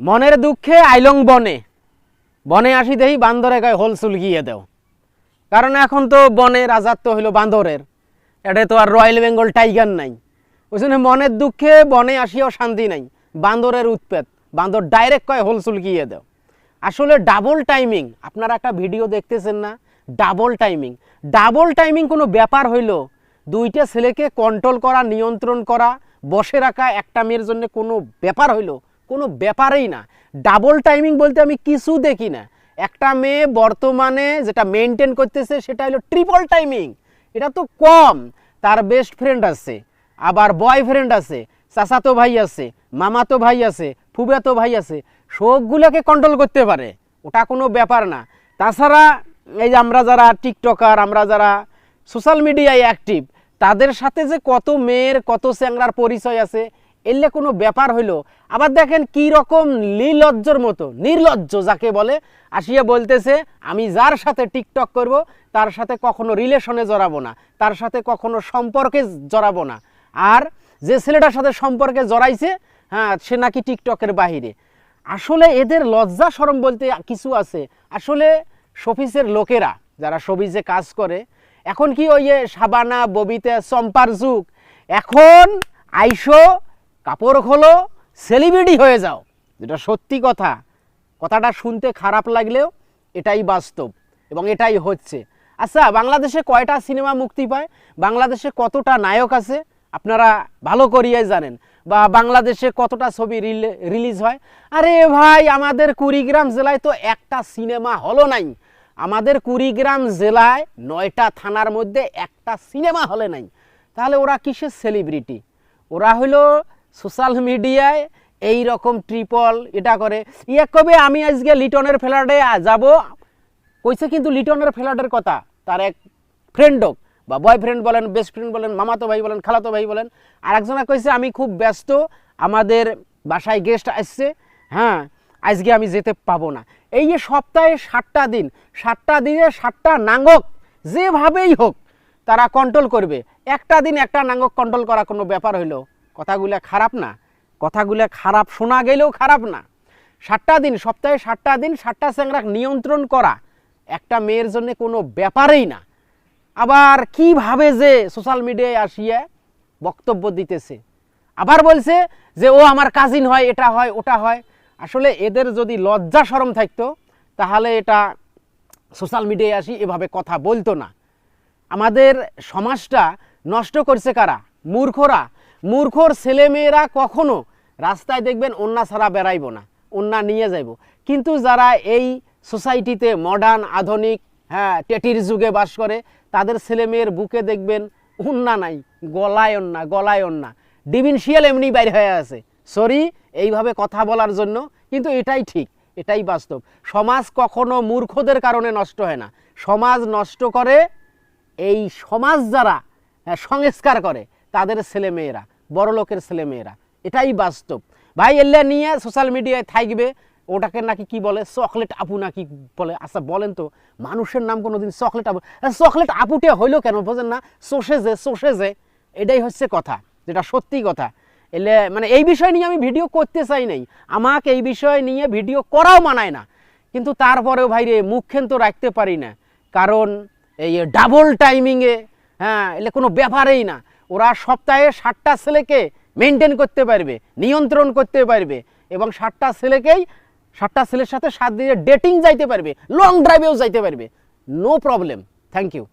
মনের দুঃখে আইলং বনে। বনে আসি দেই বান্দরে গায়ে হোল সুলগিয়ে দেও। কারণ এখন তো বনে রাজাত্ব হইল বান্দরের। এটা তো আর রয়্যাল বেঙ্গল টাইগার নাই। ওই জন্য মনের দুঃখে বনে আসিয়াও শান্তি নাই। বান্দরের উৎপেত। বান্দর ডাইরেক্ট কয় হোল সুলগিয়ে দেও। আসলে ডাবল টাইমিং। আপনারা একটা ভিডিও দেখতেছেন না? Double timing. ডাবল টাইমিং কোনো ব্যাপার হইল? দুইটা ছেলেকে কন্ট্রোল করা, নিয়ন্ত্রণ করা, বসে রাখা, একটা মেয়ের জন্য কোনো ব্যাপার হইল? কোনো ব্যাপারেই না। ডাবল টাইমিং বলতে আমি কিছু দেখি না। একটা মেয়ে বর্তমানে যেটা মেনটেন করতেছে, সেটা হলো ট্রিপল টাইমিং এটা তো কম। তার বেস্ট ফ্রেন্ড আছে। আবার বয়ফ্রেন্ড আছে। চাচাতো ভাই আছে, মামাতো ভাই আছে ফুবাতো ভাই আছে। সবগুলোকে কন্ট্রোল করতে পারে। ওটা কোনো ব্যাপার না। তাছাড়া এই যে আমরা যারা টিকটকার আমরা যারা সোশ্যাল মিডিয়ায় অ্যাক্টিভ তাদের সাথে যে কত মেয়ের, কত চ্যাংরার পরিচয় আছে এলে কোনো ব্যাপার হইল? আবার দেখেন কি রকম নির্লজ্জর মতো, নির্লজ্জ যাকে বলে, আসিয়া বলতেছে, আমি যার সাথে টিকটক করব, তার সাথে কখনো রিলেশনে জড়াবো না, তার সাথে কখনো সম্পর্কে জড়াবো না। আর যে ছেলেটার সাথে সম্পর্কে জড়াইছে হ্যাঁ সে নাকি টিকটকের বাহিরে। আসলে এদের লজ্জা সরম বলতে কিছু আছে। আসলে শফিসের লোকেরা যারা শফিসে কাজ করে, এখন কি ওই সাবানা, ববিতে, চম্পার যুগ, এখন আইসো কাপড় খোলো সেলিব্রিটি হয়ে যাও। যেটা সত্যি কথা, কথাটা শুনতে খারাপ লাগলেও এটাই বাস্তব এবং এটাই হচ্ছে। আচ্ছা বাংলাদেশে কয়টা সিনেমা মুক্তি পায়? বাংলাদেশে কতটা নায়ক আছে? আপনারা ভালো করিয়াই জানেন। বা বাংলাদেশে কতটা ছবি রিলিজ হয়? আরে ভাই, আমাদের কুড়িগ্রাম জেলায় তো একটা সিনেমা হলও নাই। আমাদের কুড়িগ্রাম জেলায় নয়টা থানার মধ্যে একটা সিনেমা হলে নাই। তাহলে ওরা কিসের সেলিব্রিটি ওরা হলো সোশ্যাল মিডিয়ায় এই রকম ট্রিপল এটা করে। ইয়ে কবে আমি আজকে লিটনের ফ্ল্যাটে যাব? কইছে কিন্তু লিটনের ফ্ল্যাটের কথা। তার এক ফ্রেন্ড হোক, বা বয়ফ্রেন্ড বলেন বেস্ট ফ্রেন্ড বলেন, মামাতো ভাই বলেন, খালাতো ভাই বলেন, আর একজনা কইছে, আমি খুব ব্যস্ত, আমাদের বাসায় গেস্ট আসছে হ্যাঁ আজকে আমি যেতে পাবো না। এই যে সপ্তাহে সাতটা দিন, সাতটা দিনে সাতটা নাঙ্গক, যেভাবেই হোক, তারা কন্ট্রোল করবে। একটা দিন একটা নাঙ্গক কন্ট্রোল করা কোনো ব্যাপার হইল। কথাগুলো খারাপ না, কথাগুলো খারাপ শোনা গেলেও খারাপ না। সাতটা দিন, সপ্তাহে সাতটা দিন, সাতটা স্যাংরাক নিয়ন্ত্রণ করা একটা মেয়ের জন্য কোনো ব্যাপারেই না। আবার কীভাবে যে সোশ্যাল মিডিয়ায় আসিয়ে বক্তব্য দিতেছে। আবার বলছে যে, ও আমার কাজিন হয়, এটা হয়, ওটা হয়। আসলে এদের যদি লজ্জা সরম থাকতো, তাহলে এটা সোশ্যাল মিডিয়ায় আসি এভাবে কথা বলতো না। আমাদের সমাজটা নষ্ট করছে কারা? মূর্খরা। মূর্খর ছেলেমেয়েরা কখনো রাস্তায় দেখবেন অন্যা ছাড়া বেড়াইব না অন্যা নিয়ে যাইব। কিন্তু যারা এই সোসাইটিতে মডার্ন আধুনিক হ্যাঁ টেটির যুগে বাস করে তাদের ছেলেমেয়ের বুকে দেখবেন অন্যা নাই গলায় অন্যা গলায় অন্যা ডিভিনশিয়াল এমনি বাইরে হয়ে আছে। সরি এইভাবে কথা বলার জন্য কিন্তু এটাই ঠিক এটাই বাস্তব। সমাজ কখনো মূর্খদের কারণে নষ্ট হয় না। সমাজ নষ্ট করে এই সমাজ যারা হ্যাঁ, সংস্কার করে তাদের ছেলে মেয়েরা, বড় লোকের ছেলে মেয়েরা। এটাই বাস্তব। ভাই এল্লা নিয়ে সোশ্যাল মিডিয়ায় থাকবে। ওটাকে নাকি কি বলে? চকলেট আপু নাকি বলে? আচ্ছা বলেন তো, মানুষের নাম কোনোদিন চকলেট আপু চকলেট আপুটে হইল কেন? বোঝেন না সোসেজে সোসেজে এটাই হচ্ছে কথা, যেটা সত্যি কথা। এলে মানে এই বিষয় নিয়ে আমি ভিডিও করতে চাই নাই। আমাকে এই বিষয় নিয়ে ভিডিও করাও মানায় না। কিন্তু তারপরেও ভাই রে মুখেন তো রাখতে পারি না। কারণ এই ডাবল টাইমিংয়ে হ্যাঁ এলে কোনো ব্যাপারেই না। ওরা সপ্তাহে ষাটটা ছেলেকে মেনটেন করতে পারবে, নিয়ন্ত্রণ করতে পারবে এবং ষাটটা ছেলেকেই ষাটটা ছেলের সাথে সাত দিনের ডেটিং যাইতে পারবে লং ড্রাইভেও যাইতে পারবে। No problem thank you